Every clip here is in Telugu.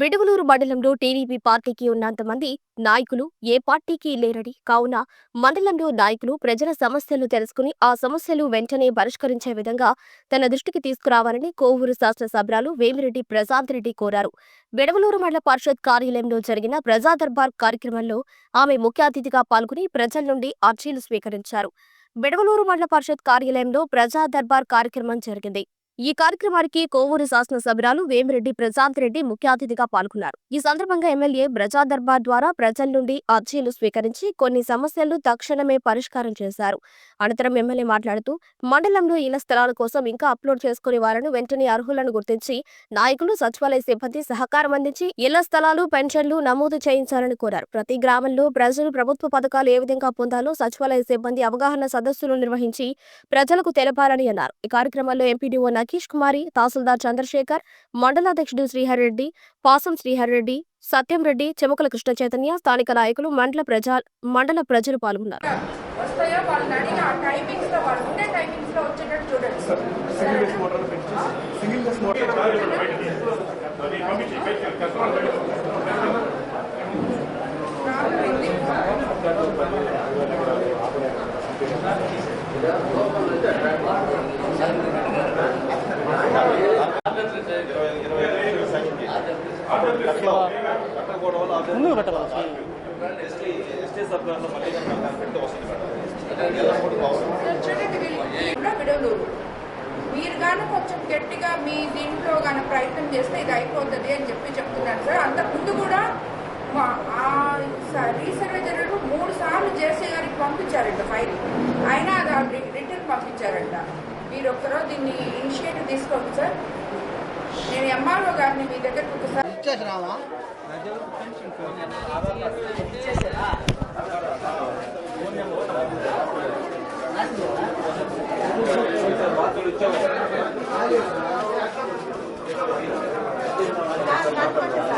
విడుగులూరు మండలంలో టీడీపీ పార్టీకి ఉన్నంత మంది నాయకులు ఏ పార్టీకి లేరని కావున మండలంలో నాయకులు ప్రజల సమస్యలు తెలుసుకుని ఆ సమస్యలు వెంటనే పరిష్కరించే విధంగా తన దృష్టికి తీసుకురావాలని కోవూరు శాసనసభ్యులు వేమిరెడ్డి ప్రశాంత్ రెడ్డి కోరారు. విడవలూరు మండల పరిషత్ కార్యాలయంలో జరిగిన ప్రజా దర్బార్ కార్యక్రమంలో ఆమె ముఖ్య అతిథిగా పాల్గొని ప్రజల నుండి అర్జీలు స్వీకరించారు. విడవలూరు మండల పరిషత్ కార్యాలయంలో ప్రజా దర్బార్ కార్యక్రమం జరిగింది. ఈ కార్యక్రమానికి కోవూరు శాసనసభ్యురాలు వేమిరెడ్డి ప్రశాంత్ రెడ్డి ముఖ్య అతిథిగా పాల్గొన్నారు. ఈ సందర్భంగా ఎమ్మెల్యే ప్రజా దర్బార్ ద్వారా ప్రజల నుండి అర్జీలు స్వీకరించి కొన్ని సమస్యలు తక్షణమే పరిష్కారం చేశారు. అనంతరం ఎమ్మెల్యే మాట్లాడుతూ మండలంలో ఇళ్ళ స్థలాల కోసం ఇంకా అప్లోడ్ చేసుకునే వారిని వెంటనే అర్హులను గుర్తించి నాయకులు సచివాలయ సిబ్బంది సహకారం అందించి ఇళ్ళ స్థలాలు పెన్షన్లు నమోదు చేయించాలని కోరారు. ప్రతి గ్రామంలో ప్రజలు ప్రభుత్వ పథకాలు ఏ విధంగా పొందాలో సచివాలయ సిబ్బంది అవగాహన సదస్సులు నిర్వహించి ప్రజలకు తెలపాలని అన్నారు. ఈ కార్యక్రమంలో ఎంపీడీఓ నకీష్ కుమారి తహసీల్దార్ చంద్రశేఖర్ మండలాధ్యక్షుడు శ్రీహరిరెడ్డి పాసం శ్రీహరిరెడ్డి సత్యం రెడ్డి చెముకల కృష్ణ చైతన్య స్థానిక నాయకులు మండల ప్రజా మండల ప్రజలు పాల్గొన్నారు. వస్తాయో? ముందు పెట్టాలి మీరు కానీ కొంచెం గట్టిగా మీ దీంట్లో కానీ ప్రయత్నం చేస్తే ఇది అయిపోతుంది అని చెప్పి చెప్తున్నాను సార్ అంత ముందు కూడా మా ఆ రీసర్వే జరగడం మూడు సార్లు జేసీ గారికి పంపించారంట ఫైల్ అయినా అది రిటర్న్ పంపించారంట మీరు ఒక్కరోజు దీన్ని ఇనిషియేటివ్ తీసుకోండి సార్ నేను ఎంఆర్ఓ గారిని మీ దగ్గరకు ఒకసారి ఇచ్చేసినావా రాడు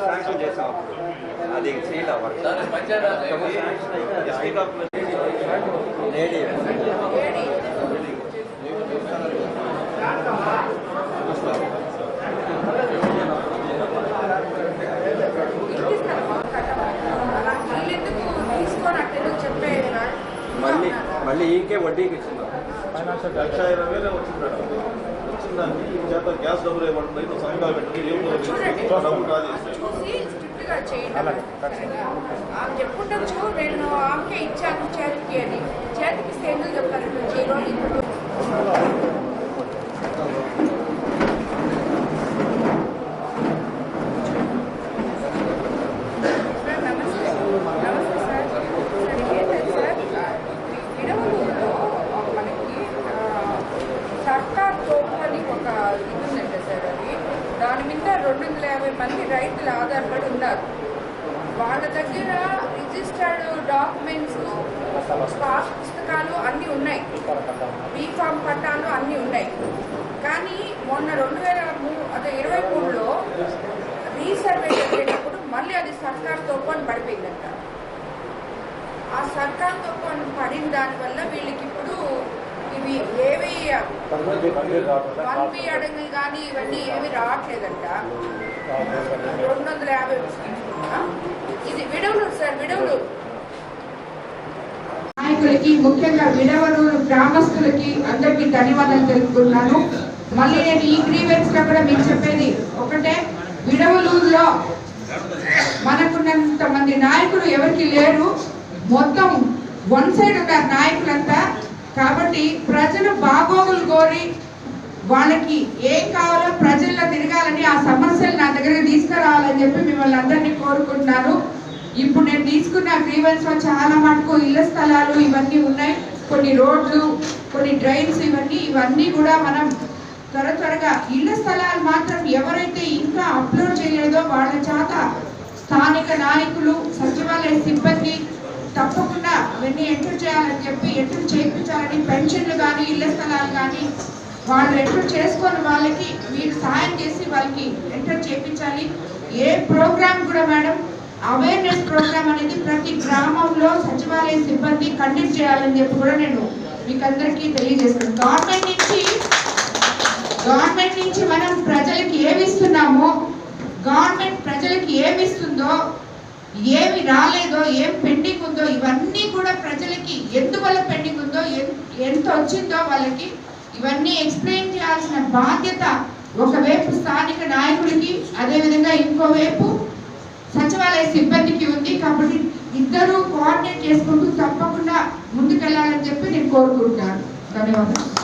శాంక్షన్ చేసాం అది చేయలే లేడీ మళ్ళీ మళ్ళీ ఈకే వడ్డీకి ఇచ్చిందా? లక్ష ఇరవై వేలు వచ్చిందా మేడం వచ్చిందాన్ని ఈ చేత గ్యాస్ డబ్బులు ఇవ్వమంటుంది ఇట్లా సంఘాలు పెట్టుకుని ఏం చూడండి డబ్బులు రాదు చూసి స్ట్రిక్ట్ గా చేయండి ఆమె చెప్పుండొచ్చు నేను ఆమెకే ఇచ్చాను చేతికి అని చేతికి ఇస్తే ఎందుకు చెప్తారు ఈ రోజు ఇప్పుడు మంది రైతులు ఆధారపడి ఉన్నారు. వాళ్ళ దగ్గర రిజిస్టర్డ్ డాక్యుమెంట్స్ పాస్ పుస్తకాలు అన్నీ ఉన్నాయి. బీఫామ్ పట్టాలు అన్నీ ఉన్నాయి. కానీ మొన్న రెండు వేల అదే ఇరవై మూడులో రీసర్వే జరిగేటప్పుడు మళ్ళీ అది సర్కార్ తోపని పడిపోయిందంట. ఆ సర్కార్ తోపని పడిన దానివల్ల వీళ్ళకి ఇప్పుడు ఇవి ఏవి వన్ బి అడగలు కానీ ఇవన్నీ ఏమి రావట్లేదంట. రెండు వందల యాభై ఇది విడవలు సార్ విడవలు నాయకులకి ముఖ్యంగా విడవలు గ్రామస్తులకి అందరికీ ధన్యవాదాలు తెలుపుతున్నాను మళ్ళీ నేను ఈ గ్రీవెన్స్లో కూడా మీకు చెప్పేది ఒకటే విడవలూరులో మనకున్నంత మంది నాయకులు ఎవరికి లేరు. మొత్తం వన్ సైడ్ ఉన్నారు నాయకులంతా. కాబట్టి ప్రజలు బాగోగులు కోరి వాళ్ళకి ఏం కావాలో ప్రజల్లో తిరగాలని ఆ సమస్యలు నా దగ్గరకు తీసుకురావాలని చెప్పి మిమ్మల్ని అందరినీ కోరుకుంటున్నాను. ఇప్పుడు నేను తీసుకున్న గ్రీవెన్స్లో చాలా మటుకు ఇళ్ళ స్థలాలు ఇవన్నీ ఉన్నాయి. కొన్ని రోడ్లు కొన్ని డ్రైన్స్ ఇవన్నీ ఇవన్నీ కూడా మనం త్వర త్వరగా ఇళ్ళ స్థలాలు మాత్రం ఎవరైతే ఇంకా అప్లోడ్ చేయలేదో వాళ్ళ చేత స్థానిక నాయకులు సచివాలయ సిబ్బంది తప్పకుండా అవన్నీ ఎంటర్ చేయాలని చెప్పి ఎంటర్ చేయించాలని పెన్షన్లు కానీ ఇళ్ళ స్థలాలు కానీ వాళ్ళు ఎంటర్ చేసుకొని వాళ్ళకి మీరు సాయం చేసి వాళ్ళకి ఎంటర్ చేయించాలి ఏ ప్రోగ్రామ్ కూడా మేడం అవేర్నెస్ ప్రోగ్రామ్ అనేది ప్రతి గ్రామంలో సచివాలయ సిబ్బంది కండక్ట్ చేయాలని చెప్పి కూడా నేను మీకు అందరికీ తెలియజేస్తాను గవర్నమెంట్ నుంచి గవర్నమెంట్ నుంచి మనం ప్రజలకి ఏమి ఇస్తున్నామో గవర్నమెంట్ ప్రజలకి ఏమి ఇస్తుందో ఏమి రాలేదో ఏం పెండింగ్ ఉందో ఇవన్నీ కూడా ప్రజలకి ఎందువల్ల పెండింగ్ ఉందో ఎంత వచ్చిందో వాళ్ళకి ఇవన్నీ ఎక్స్ప్లెయిన్ చేయాల్సిన బాధ్యత ఒకవైపు స్థానిక నాయకుడికి అదేవిధంగా ఇంకోవైపు సచివాలయ సిబ్బందికి ఉంది. కాబట్టి ఇద్దరూ కోఆర్డినేట్ చేసుకుంటూ తప్పకుండా ముందుకెళ్ళాలని చెప్పి నేను కోరుకుంటున్నాను. ధన్యవాదాలు.